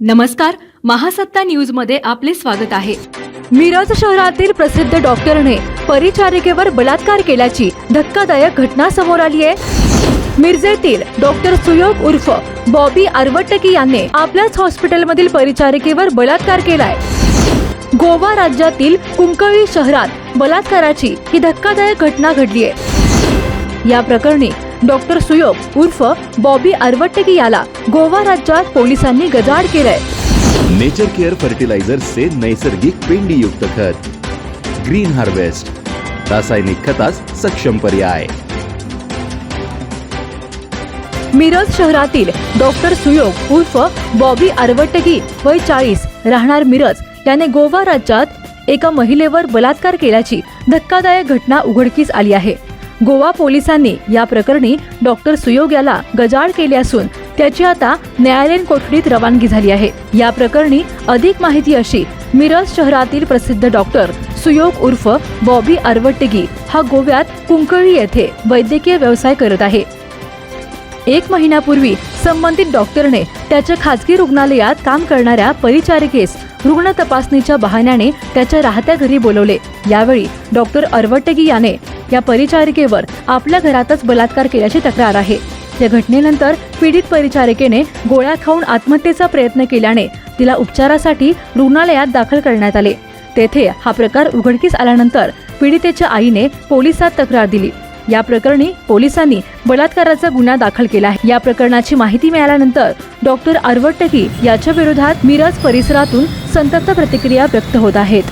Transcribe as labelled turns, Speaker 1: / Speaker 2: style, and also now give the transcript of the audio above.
Speaker 1: नमस्कार महासत्ता न्यूजमध्ये आपले स्वागत आहे.
Speaker 2: मिरज शहरातील प्रसिद्ध डॉक्टरने परिचारिकेवर बलात्कार केल्याची धक्कादायक घटना समोर आली आहे. मिरजेतील डॉक्टर सुयोग उर्फ बॉबी आरवटकी याने आपल्याच हॉस्पिटलमधील परिचारिकेवर बलात्कार केलाय. गोवा राज्यातील कुंकळी शहरात बलात्काराची ही धक्कादायक घटना घडली आहे या प्रकरणी डॉक्टर सुयोग उर्फ बॉबी आरवटकी याला गोवा राज्यात पोलिसांनी गजाआड केलंय.
Speaker 3: नेचर केअर फर्टिलायझर से नैसर्गिक पेंडीयुक्त खत. Green harvest. रासायनिक खतास सक्षम पर्याय.
Speaker 2: मिरज शहरातील डॉक्टर सुयोग उर्फ बॉबी आरवटगी वय चाळीस राहणार मिरज याने गोवा राज्यात एका महिलेवर बलात्कार केल्याची धक्कादायक घटना उघडकीस आली आहे. गोवा पोलिसांनी या प्रकरणी डॉक्टर सुयोग याला गजाळ केले असून त्याची आता न्यायालयीन कोठडीत रवानगी झाली आहे. या प्रकरणी अधिक माहिती अशी मिरज शहरातील प्रसिद्ध डॉक्टर सुयोग उर्फ बॉबी आरवटगी हा गोव्यात कुंकळी येथे वैद्यकीय व्यवसाय करत आहे. एक महिन्यापूर्वी संबंधित डॉक्टरने त्याच्या खासगी रुग्णालयात काम करणाऱ्या परिचारिकेस रुग्ण तपासणीच्या बहाण्याने त्याच्या राहत्या घरी बोलवले. यावेळी डॉक्टर अरवटगी याने या परिचारिकेवर आपल्या घरातच बलात्कार केल्याची तक्रार आहे. या घटनेनंतर पीडित परिचारिकेने गोळ्या खाऊन आत्महत्येचा प्रयत्न केल्याने तिला उपचारासाठी रुग्णालयात दाखल करण्यात आले. तेथे हा प्रकार उघडकीस आल्यानंतर पीडितेच्या आईने पोलिसात तक्रार दिली. या प्रकरणी पोलिसांनी बलात्काराचा गुन्हा दाखल केला आहे. या प्रकरणाची माहिती मिळाल्यानंतर डॉक्टर आरवटकी याच्या विरोधात मिरज परिसरातून संतप्त प्रतिक्रिया व्यक्त होत आहेत.